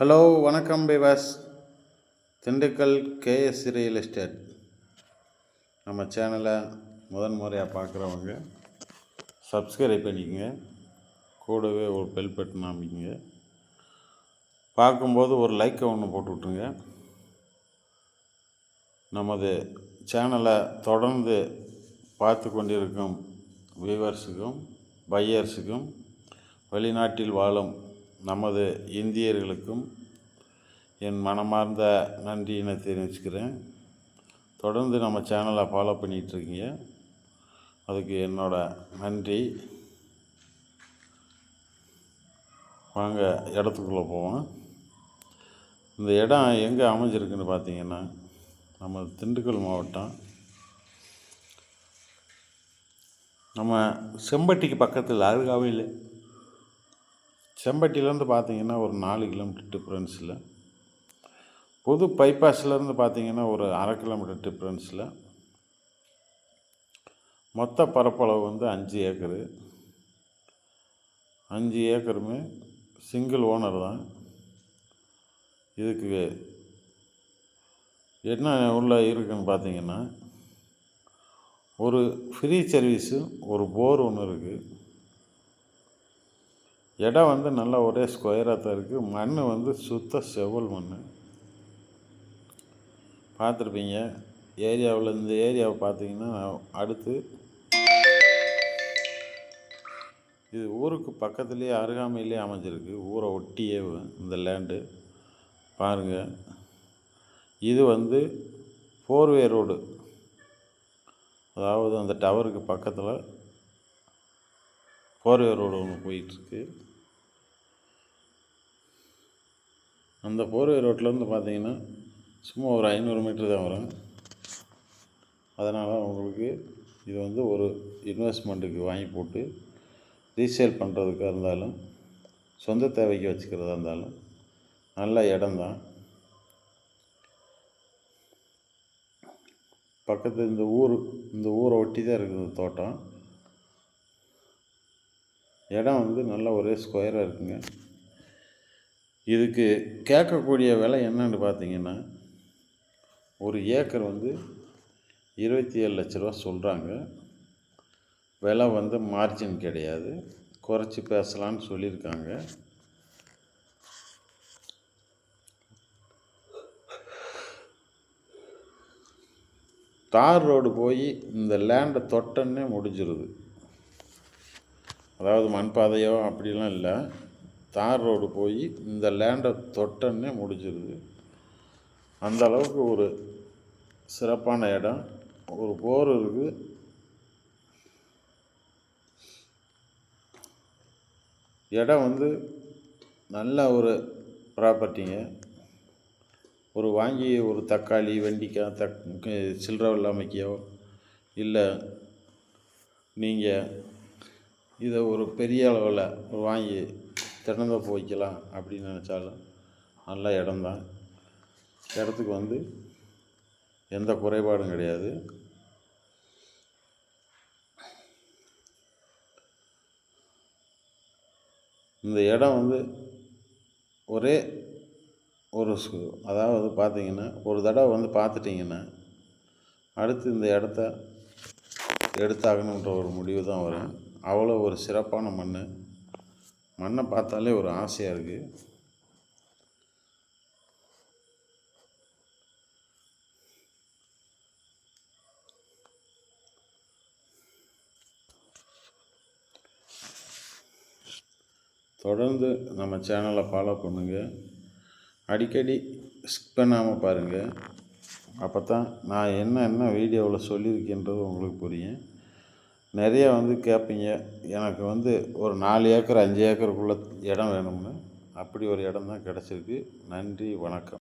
Hello வணக்கம் பிவாஸ் Dindigul KS real estate. நம்ம சேனலை முதன் முறையாக பார்க்குறவங்க சப்ஸ்கிரைப் பண்ணிக்கங்க. கூடவே ஒரு பெல் பட்டன் அமைக்குங்க பார்க்கும்போது ஒரு லைக்கை ஒன்று போட்டு விட்ருங்க நமது சேனலை தொடர்ந்து பார்த்து கொண்டிருக்கும் வியூவர்ஸுக்கும் பையர்ஸுக்கும் வெளிநாட்டில் வாழும் நமது இந்தியர்களுக்கும் என் மனமார்ந்த நன்றியினை தெரிவிச்சுக்கிறேன். தொடர்ந்து நம்ம சேனலை ஃபாலோ பண்ணிகிட்ருக்கீங்க. அதுக்கு என்னோட நன்றி. வாங்க இடத்துக்குள்ளே போவோம். இந்த இடம் எங்கே அமைஞ்சிருக்குன்னு பார்த்தீங்கன்னா நம்ம திண்டுக்கல் மாவட்டம். நம்ம செம்பட்டிக்கு பக்கத்தில் அருகாமையில். செம்பட்டியிலேருந்து பார்த்தீங்கன்னா ஒரு நாலு கிலோமீட்டர் டிஃப்ரென்ஸில். புது பைபாஸ்லேருந்து பார்த்தீங்கன்னா ஒரு அரை கிலோமீட்டர் டிஃப்ரென்ஸில். மொத்த பரப்பளவு வந்து அஞ்சு ஏக்கரு. அஞ்சு ஏக்கருமே சிங்கிள் ஓனர் தான். இதுக்கு என்ன உள்ள இருக்குன்னு பார்த்தீங்கன்னா ஒரு ஃப்ரீ சர்வீஸு ஒரு போர் ஒன்று இருக்குது. இடம் வந்து நல்லா ஒரே ஸ்கொயராக தான் இருக்குது மண் வந்து சுத்த செவல் மண். பார்த்துருப்பீங்க. ஏரியாவில் இந்த ஏரியாவை பார்த்தீங்கன்னா அடுத்து இது ஊருக்கு பக்கத்துலேயே அருகாமையிலே அமைஞ்சிருக்கு. ஊரை ஒட்டியே இந்த லேண்டு பாருங்கள் இது வந்து ஃபோர்வே ரோடு அதாவது அந்த டவருக்கு பக்கத்தில் ஃபோர்வே ரோடு ஒன்று போயிட்டுருக்கு. அந்த ஃபோர்வே ரோட்லேருந்து பார்த்தீங்கன்னா சும்மா ஒரு ஐநூறு மீட்ரு தான் வரும். அதனால் உங்களுக்கு இது வந்து ஒரு இன்வெஸ்ட்மெண்ட்டுக்கு வாங்கி போட்டு ரீசேல் பண்ணுறதுக்காக இருந்தாலும் சொந்த தேவைக்கு வச்சுக்கிறதா இருந்தாலும் நல்ல இடம்தான் பக்கத்து இந்த ஊர் இந்த ஊரை ஒட்டி தான் இருக்குது இந்த தோட்டம். இடம் வந்து நல்ல ஒரே ஸ்கொயராக இருக்குங்க. இதுக்கு கேட்கக்கூடிய விலை என்னன்னு பார்த்தீங்கன்னா ஒரு ஏக்கர் வந்து இருபத்தி ஏழு லட்ச ரூபா சொல்கிறாங்க விலை வந்து மார்ஜின் கிடையாது. குறைச்சி பேசலான்னு சொல்லியிருக்காங்க. தார் ரோடு போய் இந்த லேண்டை தொட்டன்னே முடிஞ்சிருது. அதாவது மண் பாதையோ அப்படிலாம் இல்லை. தார் ரோடு போய் இந்த லேண்டை தொட்டன்னே முடிஞ்சிருது. அந்த அளவுக்கு ஒரு சிறப்பான இடம். ஒரு போர் இருக்குது. இடம் வந்து நல்ல ஒரு ப்ராப்பர்ட்டிங்க. ஒரு வாங்கி ஒரு தக்காளி வெண்டிக்காய் தக் சில்லற வெள்ளாமைக்கையோ இல்லை நீங்கள் இதை ஒரு பெரிய அளவில் வாங்கி திறந்தோப்பு வைக்கலாம் அப்படின்னு நினச்சாலும் நல்ல இடம்தான். இடத்துக்கு வந்து எந்த குறைபாடும் கிடையாது. இந்த இடம் வந்து ஒரே ஒரு அதாவது பார்த்தீங்கன்னா ஒரு தடவை வந்து பார்த்துட்டிங்கன்னா அடுத்து இந்த இடத்த எடுத்தாகணுன்ற ஒரு முடிவு தான் வரும். அவ்வளோ ஒரு சிறப்பான மண் மண்ணை பார்த்தாலே ஒரு ஆசையாக இருக்குது தொடர்ந்து நம்ம சேனலை ஃபாலோ பண்ணுங்கள் அடிக்கடி ஸ்கிப் பண்ணாமல் பாருங்கள் அப்போ தான் நான் என்ன என்ன வீடியோவில் சொல்லியிருக்கேன்றது உங்களுக்கு புரியும். நிறையா வந்து கேட்பீங்க. எனக்கு வந்து ஒரு நாலு ஏக்கர் அஞ்சு ஏக்கருக்குள்ளே இடம் வேணும்னு. அப்படி ஒரு இடம் தான் கிடச்சிருக்கு. நன்றி வணக்கம்.